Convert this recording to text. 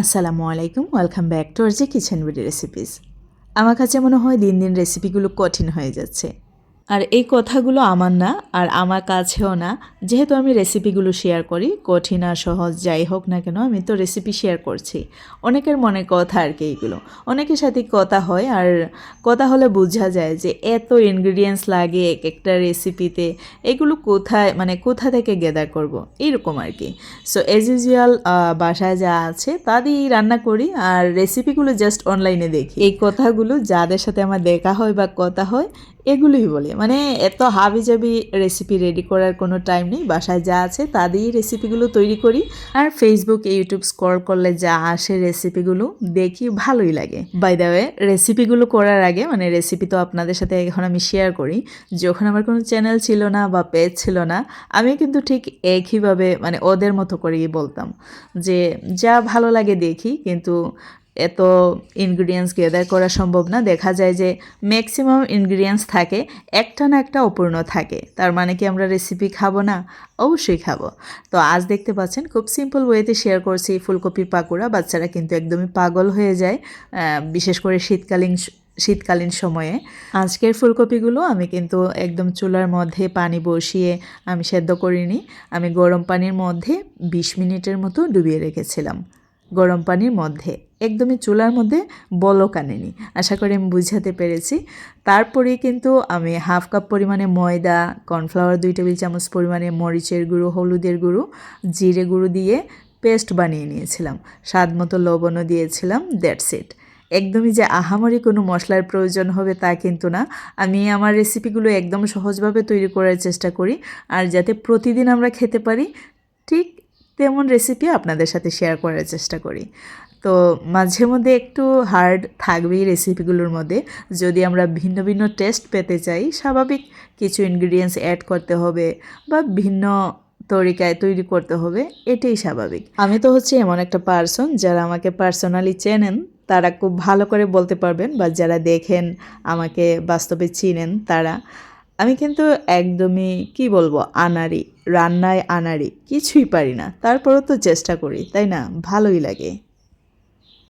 আসসালামু আলাইকুম, welcome back to আর যে কিচেন বিডি রেসিপিস। আমার কাছে মনে হয় দিন দিন রেসিপিগুলো কঠিন হয়ে যাচ্ছে। আর এই কথাগুলো আমার না, আর আমার কাছেও না। যেহেতু আমি রেসিপিগুলো শেয়ার করি, কঠিন আর সহজ যাই হোক না কেন, আমি তো রেসিপি শেয়ার করছি। অনেকের মনে কথা আর কি এইগুলো। অনেকের সাথে কথা হয়, আর কথা হলে বোঝা যায় যে এত ইনগ্রিডিয়েন্টস লাগে এক একটা রেসিপিতে এগুলো কোথায় মানে কোথা থেকে গেদার করব এইরকম আর কি। সো এজ ইউজুয়াল বাসায় যা আছে তা দিয়েই রান্না করি, আর রেসিপিগুলো জাস্ট অনলাইনে দেখি। এই কথাগুলো যাদের সাথে আমার দেখা হয় বা কথা হয় এগুলোই বলে। মানে এত হাবি জাবি রেসিপি রেডি করার কোনো টাইম নেই। বাসায় যা আছে তা দিয়েই রেসিপিগুলো তৈরি করি। আর ফেসবুক ইউটিউব স্ক্রল করলে যা আসে রেসিপিগুলো দেখি, ভালোই লাগে। বাই দ্য ওয়ে রেসিপিগুলো করার আগে মানে রেসিপি তো আপনাদের সাথে এখন আমি শেয়ার করি, যখন আমার কোনো চ্যানেল ছিল না বা পেজ ছিল না, আমি কিন্তু ঠিক একইভাবে মানে ওদের মতো করেই বলতাম যে, যা ভালো লাগে দেখি। কিন্তু এত ইনগ্রিডিয়েন্টস গেদার করা সম্ভব না। দেখা যায় যে ম্যাক্সিমাম ইনগ্রিডিয়েন্টস থাকে, একটা না একটা অপূর্ণ থাকে। তার মানে কি আমরা রেসিপি খাব না? অবশ্যই খাব। তো আজ দেখতে পাচ্ছেন খুব সিম্পল ওয়েতে শেয়ার করছি ফুলকপির পাকোড়া। বাচ্চারা কিন্তু একদমই পাগল হয়ে যায় বিশেষ করে শীতকালীন শীতকালীন সময়ে। আজকের ফুলকপিগুলো আমি কিন্তু একদম চুলার মধ্যে পানি বসিয়ে আমি সেদ্ধ করিনি। আমি গরম পানির মধ্যে বিশ মিনিটের মতো ডুবিয়ে রেখেছিলাম। গরম পানির মধ্যে, একদমই চুলার মধ্যে বলক আনেনি। আশা করি আমি বুঝাতে পেরেছি। তারপরেই কিন্তু আমি হাফ কাপ পরিমাণে ময়দা, কর্নফ্লাওয়ার দুই টেবিল চামচ পরিমাণে মরিচের গুঁড়ো, হলুদের গুঁড়ো, জিরে গুঁড়ো দিয়ে পেস্ট বানিয়ে নিয়েছিলাম। স্বাদ মতো লবণও দিয়েছিলাম, দ্যাটস ইট। একদমই যে আহামরি কোনো মশলার প্রয়োজন হবে তা কিন্তু না। আমি আমার রেসিপিগুলো একদম সহজভাবে তৈরি করার চেষ্টা করি, আর যাতে প্রতিদিন আমরা খেতে পারি, ঠিক তেমন রেসিপি আপনাদের সাথে শেয়ার করার চেষ্টা করি। তো মাঝে মধ্যে একটু হার্ড থাকবেই রেসিপিগুলোর মধ্যে। যদি আমরা ভিন্ন ভিন্ন টেস্ট পেতে চাই, স্বাভাবিক কিছু ইনগ্রিডিয়েন্টস অ্যাড করতে হবে বা ভিন্ন তরিকায় তৈরি করতে হবে, এটাই স্বাভাবিক। আমি তো হচ্ছে এমন একটা পার্সন যারা আমাকে পার্সোনালি চেনেন, তারা খুব ভালো করে বলতে পারবেন বা যারা দেখেন, আমাকে বাস্তবে চিনেন তারা। আমি কিন্তু একদমই, কি বলব আনারি রান্নায় আনারি কিছুই পারি না। তারপরও তো চেষ্টা করি, তাই না? ভালোই লাগে।